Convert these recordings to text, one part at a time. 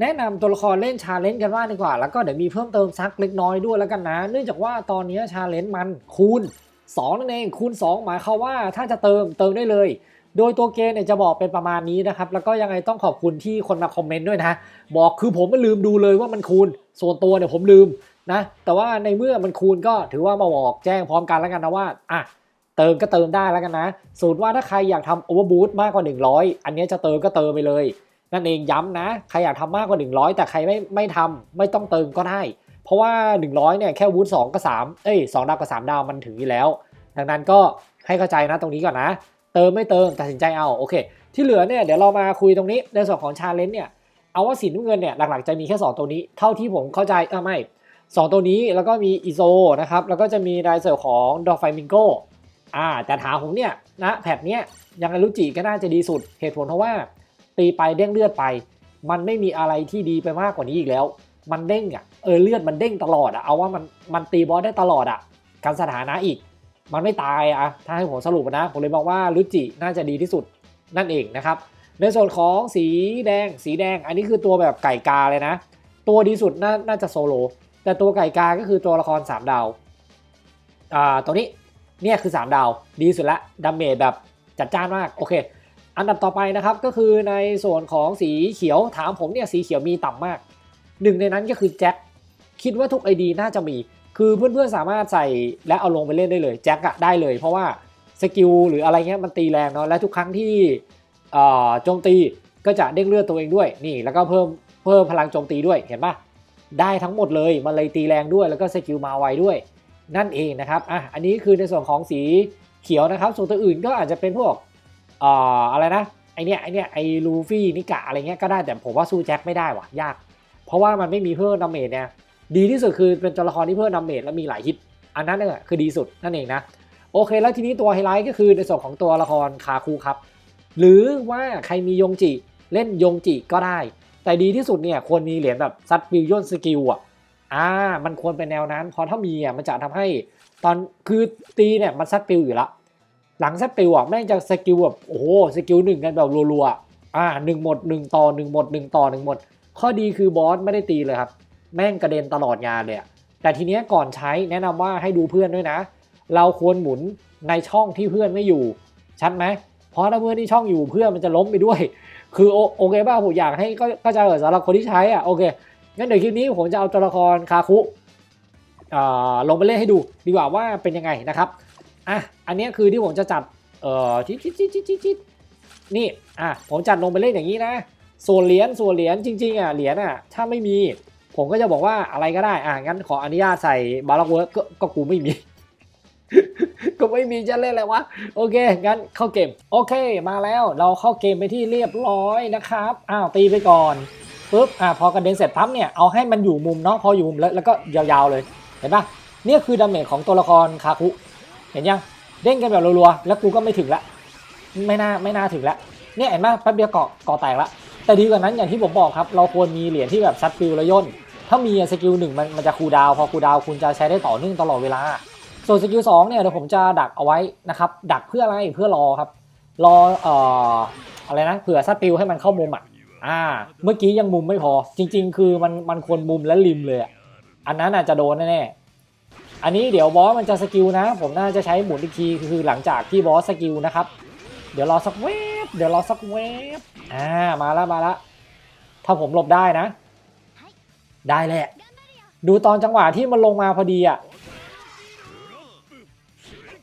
แนะนำตัวละครเล่นชาเลนจ์กันว่าดีกว่า แล้วก็เดี๋ยวมีเพิ่มเติมสักเล็กน้อยด้วยแล้วกันนะ เนื่องจากว่าตอนนี้ชาเลนจ์มันคูณ2นั่นเองคูณ 2 หมายความว่าถ้าจะเติมเติมได้เลย โดยตัวเกมเนี่ยจะบอกเป็นประมาณนี้นะครับ แล้วก็ยังไงต้องขอบคุณที่คนมาคอมเมนต์ด้วยนะ บอกคือผมไม่ลืมดูเลยว่ามันคูณ ส่วนตัวเนี่ยผมลืมนะ แต่ว่าในเมื่อมันคูณก็ถือว่ามาบอกแจ้งพร้อมกันแล้วกันนะว่าอะเติมก็เติมได้แล้วกันนะสูตรว่าถ้าใครอยากทำโอเวอร์บูตมากกว่า 100 อันนี้จะเติมก็เติมไปเลย นั่นเองย้ำนะ ใครอยากทำมากกว่า 100 แต่ใครไม่ไม่ทำไม่ต้องเติมก็ได้ เพราะว่า 100เนี่ยแค่วูด2กับ3เอ้ย2ดาวกับ 3 ดาวมันถึงอยู่แล้ว ดังนั้นก็ให้เข้าใจนะตรงนี้ก่อนนะ เติมไม่เติมตัดสินใจเอาโอเค ที่เหลือเนี่ยเดี๋ยวเรามาคุยตรงนี้ในส่วนของชาเลนจ์เนี่ยเอาว่าสีน้ำเงินเนี่ยหลักๆจะมีแค่ 2 ตัวนี้ เท่าที่ผมเข้าใจเออไม่ 2 ตัวนี้แล้วก็มีอีโซนะครับแล้วก็จะมีรายเสิร์ของดอฟไฟมิงโกอ่าแต่ถามผมเนี่ยนะแพทเนี้ยยังไงรู้จิก็น่าจะดีสุดเหตุผลเพราะว่า ตีไปเด้งเลือดไป มันไม่มีอะไรที่ดีไปมากกว่านี้อีกแล้ว มันเด้งอะเออเลือดมันเด้งตลอดอะเอาว่ามันมันตีบอสได้ตลอดอะการสถานะอีก มันไม่ตายอะถ้าให้ผมสรุปนะผมเลยบอกว่าลุจิน่าจะดีที่สุดนั่นเองนะครับในส่วนของสีแดงสีแดงอันนี้คือตัวแบบไก่กาเลยนะ ตัวดีสุดน่านาจะโซโลแต่ตัวไก่กาก็คือตัวละคร 3 ดาวอ่าตัวนี้เนี่ยคือ 3 ดาวดีสุดละดาเมจแบบจัดจ้านมากโอเค อันดับต่อไปนะครับก็คือในส่วนของสีเขียวถามผมเนี่ยสีเขียวมีต่ำมากหนึ่งในนั้นก็คือแจ็คคิดว่าทุก ID น่าจะมี คือเพื่อนๆสามารถใส่และเอาลงไปเล่นได้เลยแจ็คอะได้เลย เพราะว่าสกิลหรืออะไรเงี้ยมันตีแรงเนาะและทุกครั้งที่โจมตีก็จะเด้งเลือดตัวเองด้วยนี่ แล้วก็เพิ่มเพิ่มพลังโจมตีด้วยเห็นปะได้ทั้งหมดเลยมันเลยตีแรงด้วยแล้วก็สกิลมาไวด้วย นั่นเองนะครับอะอันนี้คือในส่วนของสีเขียวนะครับ ส่วนตัวอื่นก็อาจจะเป็นพวก อะไรนะไอเนี้ยไอเนี้ยไอลูฟี่นิกะอะไรเงี้ยก็ได้แต่ผมว่าสู้แจ็คไม่ได้ว่ะยาก เพราะว่ามันไม่มีเพิ่มดาเมจเนี่ยดีที่สุดคือเป็นตัวละครที่เพิ่มดาเมจแล้วมีหลายฮิตอันนั้นเนี่ยคือดีสุดนั่นเองนะโอเคแล้วทีนี้ตัวไฮไลท์ก็คือในส่วนของตัวละครคาคูครับ หรือว่าใครมียงจิเล่นยงจิก็ได้ แต่ดีที่สุดเนี่ยควรมีเหรียญแบบซัดบิลยอนสกิลอะอ่ามันควรเป็นแนวนั้นเพราะถ้ามีอะมันจะทำให้ตอนคือตีเนี่ยมันซัดปิวอยู่ละ หลังซัดปิวอะแม่งจะสกิลแบบโอ้โหสกิลหนึ่งกันแบบรัวๆอ่าหนึ่งหมดหนึ่งต่อหนึ่งหมดหนึ่งต่อหนึ่งหมด ข้อดีคือบอสไม่ได้ตีเลยครับ แม่งกระเด็นตลอดงานเลยอะแต่ทีเนี้ยก่อนใช้แนะนำว่าให้ดูเพื่อนด้วยนะ เราควรหมุนในช่องที่เพื่อนไม่อยู่ ชัดไหมเพราะถ้าเพื่อนที่ช่องอยู่เพื่อนมันจะล้มไปด้วย คือโอเคป่ะผมอยากให้ก็ก็จะเออสำหรับคนที่ใช้อะโอเคงั้นเดี๋ยวคลิปนี้ผมจะเอาตัวละครคาคุลงไปเล่นให้ดูดีกว่าว่าเป็นยังไงนะครับ อะอันนี้คือที่ผมจะจัดเอ่อชิดชิดชิดชิดชิดชิดนี่อะผมจัดลงไปเล่นอย่างนี้นะส่วนเหรียญส่วนเหรียญจริงๆอะเหรียญอะถ้าไม่มีผมก็จะบอกว่าอะไรก็ได้อะงั้นขออนุญาตใส่บาร์ล็อกเวิร์กก็ก็กูไม่มีก็ไม่มีจะเล่นอะไรวะโอเคงั้นเข้าเกมโอเคมาแล้วเราเข้าเกมไปที่เรียบร้อยนะครับอ้าวตีไปก่อนปุ๊บอะพอกระเด็นเสร็จปั๊บเนี่ยเอาให้มันอยู่มุมเนาะพออยู่มุมแล้วแล้วก็ยาวๆเลยเห็นปะเนี่ยคือดาเมจของตัวละครคาคุ เห็นยัง เด้งกันแบบรัวๆ แล้วกูก็ไม่ถึงละ ไม่น่าไม่น่าถึงละ เนี่ยเห็นปะแป๊บเดียวเกาะเกาะแตกละ แต่ดีกว่านั้นอย่างที่ผมบอกครับ เราควรมีเหรียญที่แบบซัดฟิลและย่น ถ้ามีสกิลหนึ่งมันมันจะคูดาว พอคูดาวคุณจะใช้ได้ต่อเนื่องตลอดเวลา ส่วนสกิลสองเนี่ยเดี๋ยวผมจะดักเอาไว้นะครับ ดักเพื่ออะไร เพื่อรอครับ รอเอ่ออะไรนะ เผื่อซัดฟิลให้มันเข้ามุมอะ อ่า เมื่อกี้ยังมุมไม่พอ จริง ๆ คือมันมันควรมุมและริมเลยอะอันนั้นอาจจะโดนแน่ๆ อันนี้เดี๋ยวบอสมันจะสกิลนะ ผมน่าจะใช้หมุนอีกทีคือหลังจากที่บอสสกิลนะครับ เดี๋ยวรอสักเวฟเดี๋ยวรอสักเวฟอ่ามาแล้วมาแล้วถ้าผมหลบได้นะ ได้แหละ ดูตอนจังหวะที่มันลงมาพอดีอะ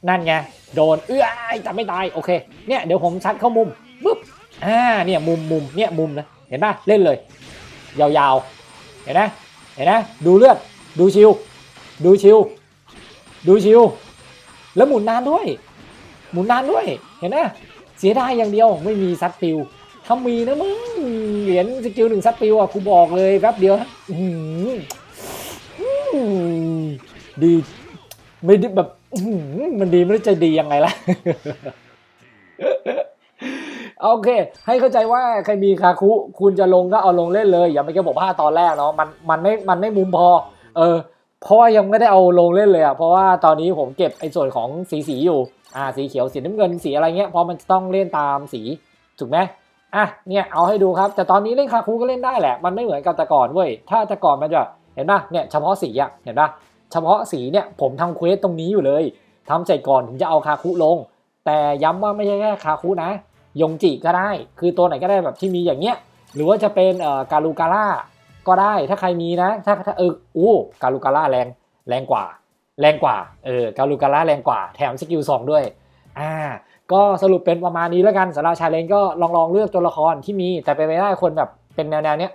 นั่นไงโดนเอื้อแต่ไม่ตายโอเคเนี่ยเดี๋ยวผมชัดเข้ามุมปุ๊บอ่าเนี่ยมุมมุมเนี่ยมุมนะเห็นป่ะเล่นเลย ยาวๆ เห็นไหมเห็นไหมดูเลือดดูชิวดูชิว ดูชิว แล้วหมุนนานด้วย หมุนนานด้วย เห็นไหมเสียดายอย่างเดียวไม่มีซัดฟิวถ้ามีนะมึง เหรียญสกิลหนึ่งซัดปิวอะกูบอกเลยแป๊บเดียวนะดีไม่ได้แบบมันดีไม่รู้จะดียังไงล่ะโอเค ให้เข้าใจว่าใครมีคาคุ คุณจะลงก็เอาลงเล่นเลย อย่าไปแค่บอกว่าตอนแรกเนาะมันมันไม่มันไม่มุมพอ เออ เพราะว่ายังไม่ได้เอาลงเล่นเลยอะเพราะว่าตอนนี้ผมเก็บไอ้ส่วนของสีสีอยู่อ่าสีเขียวสีน้ำเงินสีอะไรเงี้ยเพราะมันจะต้องเล่นตามสีถูกไหมอะเนี่ยเอาให้ดูครับแต่ตอนนี้เล่นคาคูก็เล่นได้แหละ มันไม่เหมือนกับแต่ก่อนเว้ยถ้าแต่ก่อนมันจะเห็นปะเนี่ยเฉพาะสีอะเห็นปะเฉพาะสีเนี่ยผมทำเควสตรงนี้อยู่เลยทำเสร็จก่อนถึงจะเอาคาคุลง แต่ย้ำว่าไม่ใช่แค่คาคุนะ ยงจิก็ได้ คือตัวไหนก็ได้แบบที่มีอย่างเงี้ย หรือว่าจะเป็นเอ่อการูการ่า ก็ได้ถ้าใครมีนะ ถ้าถ้าเอออู้การูการ่าแรงแรงกว่า แรงกว่าเออการูการ่าแรงกว่าแถมสกิลสองด้วยอ่าก็สรุปเป็นประมาณนี้แล้วกันสำหรับชาเลนก็ลองลองเลือกตัวละครที่มีแต่ไปนไม่ได้คนแบบเป็นแนวแนวเนี้ย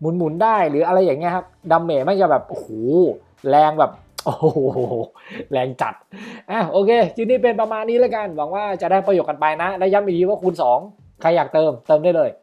หมุนหมุนได้หรืออะไรอย่างเงี้ยครับดัมเมจไม่จะแบบโอ้โหแรงแบบโอ้โหแรงจัดอะโอเคคลิปนี้เป็นประมาณนี้แล้วกัน หวังว่าจะได้ประโยชน์กันไปนะ และย้ำอีกทีว่าคูณ2 ใครอยากเติมเติมได้เลย